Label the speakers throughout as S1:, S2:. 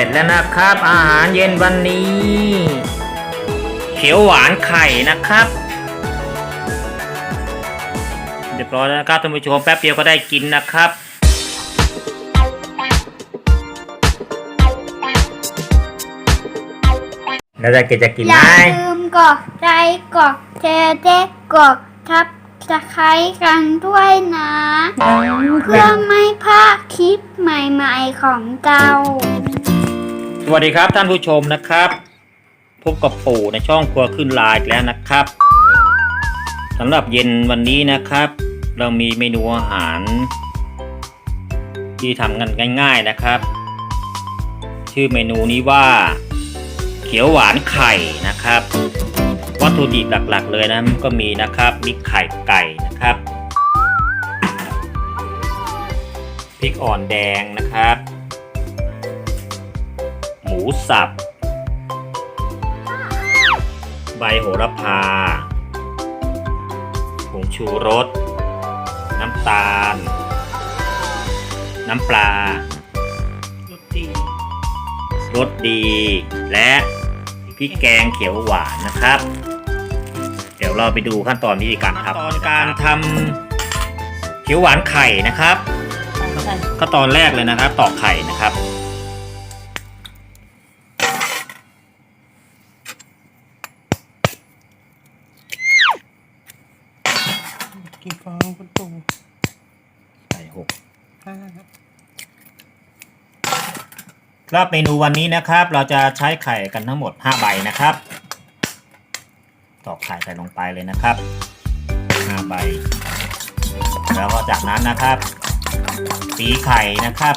S1: ร็จแล้วนะครับ อาหารเย็นวันนี้ เขียวหวานไข่นะครับเรียบร้อยแล้วนะครับท่านผู้ชมแป๊บเดียวก็ได้กินนะครับแล้วจะกินจะกิน
S2: อ
S1: ไหม
S2: ย่าลืมกดไลค์กดแชร์และกดทับสไครต์กันด้วยนะ เพื่อไม่พลาดคลิปใหม่ๆของเรา
S1: ส วัสดีครับท่านผู้ชมนะครับ พบกับปู่ในช่องครัวขึ้นลายอีกแล้วนะครับสำหรับเย็นวันนี้นะครับ เรามีเมนูอาหาร ที่ทำกันง่าย ๆนะครับ ชื่อเมนูนี้ว่า เขียวหวานไข่นะครับ วัตถุดิบหลักๆ เลยนะก็มีนะครับมีไข่ไก่นะครับพริกอ่อนแดงนะครับ หมูสับ ใบโหระพาผงชูรส น้ำตาล น้ำปลาร
S3: สดี
S1: รสดี และพริกแกงเขียวหวานนะครับ เดี๋ยวเราไปดูขั้นตอนวิธีการทำขั้นตอนการทำเขียวหวานไข่นะครับ
S3: ใส่
S1: ขั้นตอนแรกเลยนะครับตอกไข่นะครับ
S3: กี่ฟองคุณปู่
S1: ไข่หก
S3: ห้าครับ
S1: ครับเมนูวันนี้นะครับ เราจะใช้ไข่กันทั้งหมด 5 ใบนะครับ ตอกไข่ใส่ลงไปเลยนะครับ 5 ใบ แล้วก็จากนั้นนะครับ ตีไข่นะครับ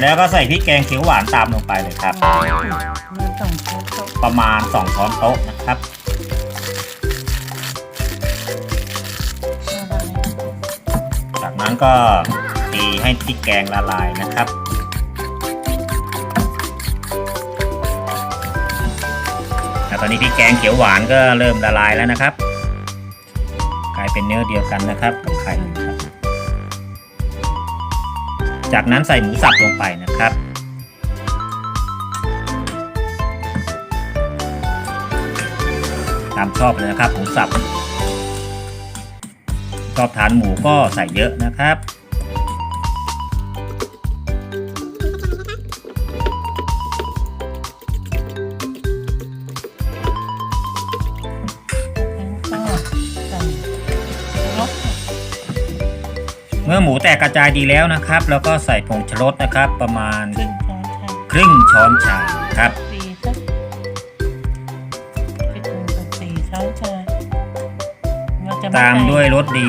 S1: แล้วก็ใส่พริกแกงเขียวหวานตามลงไปเลยครับ
S3: มือสองช้อนโต๊ะ
S1: ประมาณ 2 ช้อนโต๊ะนะครับ
S3: ละลาย
S1: จากนั้นก็ตีให้พริกแกงละลายนะครับ แล้วตอนนี้พริกแกงเขียวหวานก็เริ่มละลายแล้วนะครับ กลายเป็นเนื้อเดียวกันนะครับกับไข่นะครับ จากนั้นใส่หมูสับลงไปนะครับ ตามชอบเลยนะครับหมูสับชอบทานหมูก็ใส่เยอะนะครับ เมื่อหมูแตกกระจายดีแล้วนะครับ แล้วก็ใส่ผงชูรสนะครับ ประมาณ
S3: ครึ่งช้อนชา
S1: ครึ่งช้อนชาครับ
S3: สี่สักสิบหนึ่งสักสี่ช้อนชาเราจะไตา
S1: มด้วยรสดี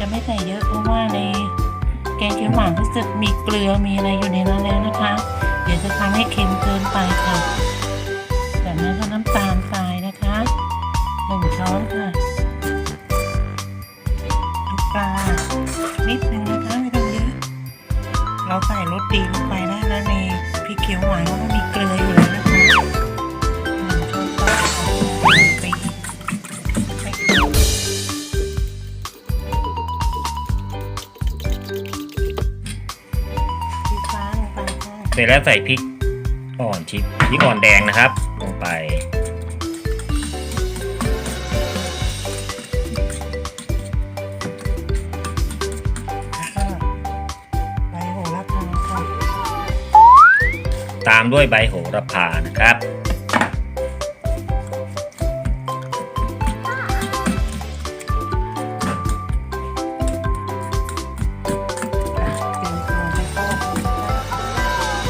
S3: จะไม่ใส่เยอะเพราะว่าในแกงเขียวหวานรู้สึกมีเกลือมีอะไรอยู่ในนั้นแล้วนะคะ เดี๋ยวจะทำให้เค็มเกินไปค่ะจากนั้นก็น้ำตาลทรายนะคะหนึ่งช้อนค่ะน้ำปลา นิดนึงนะคะไม่ต้องเยอะ เราใส่รสดีลงไปได้แล้วในพริกเขียวหวานเพราะว่ามีเกลืออยู่แล้วนะคะเข้าพริกฟ้าลงไปค่ะ
S1: เสร็จแล้วใส่พริกอ่อนชิพริกอ่อนแดงนะครับ ลงไป ตามด้วยใบโหระพานะครับ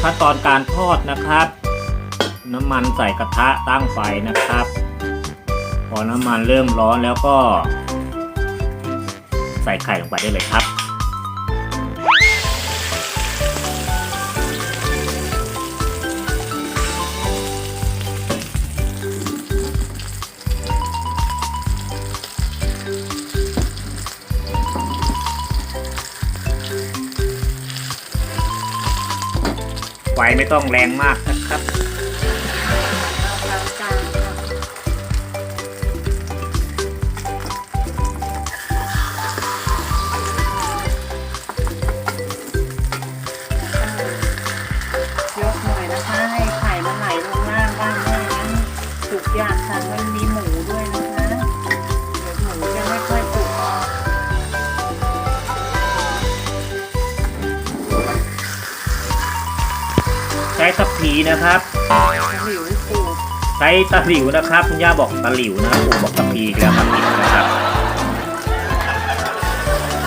S1: ขั้นตอนการทอดนะครับ น้ำมันใส่กระทะตั้งไฟนะครับ พอน้ำมันเริ่มร้อนแล้วก็ ใส่ไข่ลงไปได้เลยครับ ไฟไม่ต้องแรงมากนะครับ
S2: ยกห
S3: น่อยนะคะให้ไข่มัไหลลงล่างบ้างไห้นสุกยากค่ะวัน
S1: นี้ ช้ตะพีนะครับ
S3: หลิวปู
S1: ใช้ตะหลิวนะครับคุณย่าบอกตะหลิวนะปู่บอกตะพีอีกแล้วครับผิดนะครับ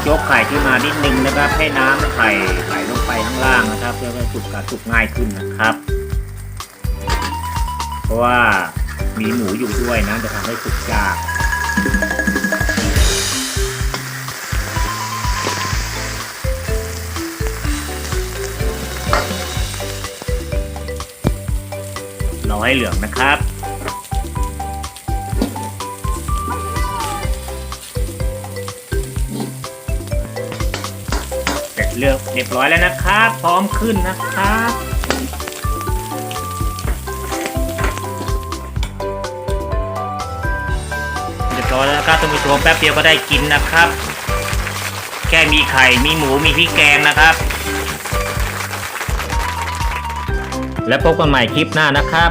S1: ยกไข่ขึ้นมานิดนึงนะครับ ให้น้ำไข่ไหลลงไปข้างล่างนะครับ เพื่อให้สุกการสุกง่ายขึ้นนะครับ เพราะว่ามีหมูอยู่ด้วยนะจะทำให้สุกยาก ให้เหลืองนะครับ เสร็จเลือกเรียบร้อยแล้วนะครับ พร้อมขึ้นนะครับเรียบร้อยแล้วนะครับท่านผู้ชมแป๊บเดียวก็ได้กินนะครับ แค่มีไข่มีหมูมีพริกแกงนะครับและพบกันใหม่คลิปหน้านะครับ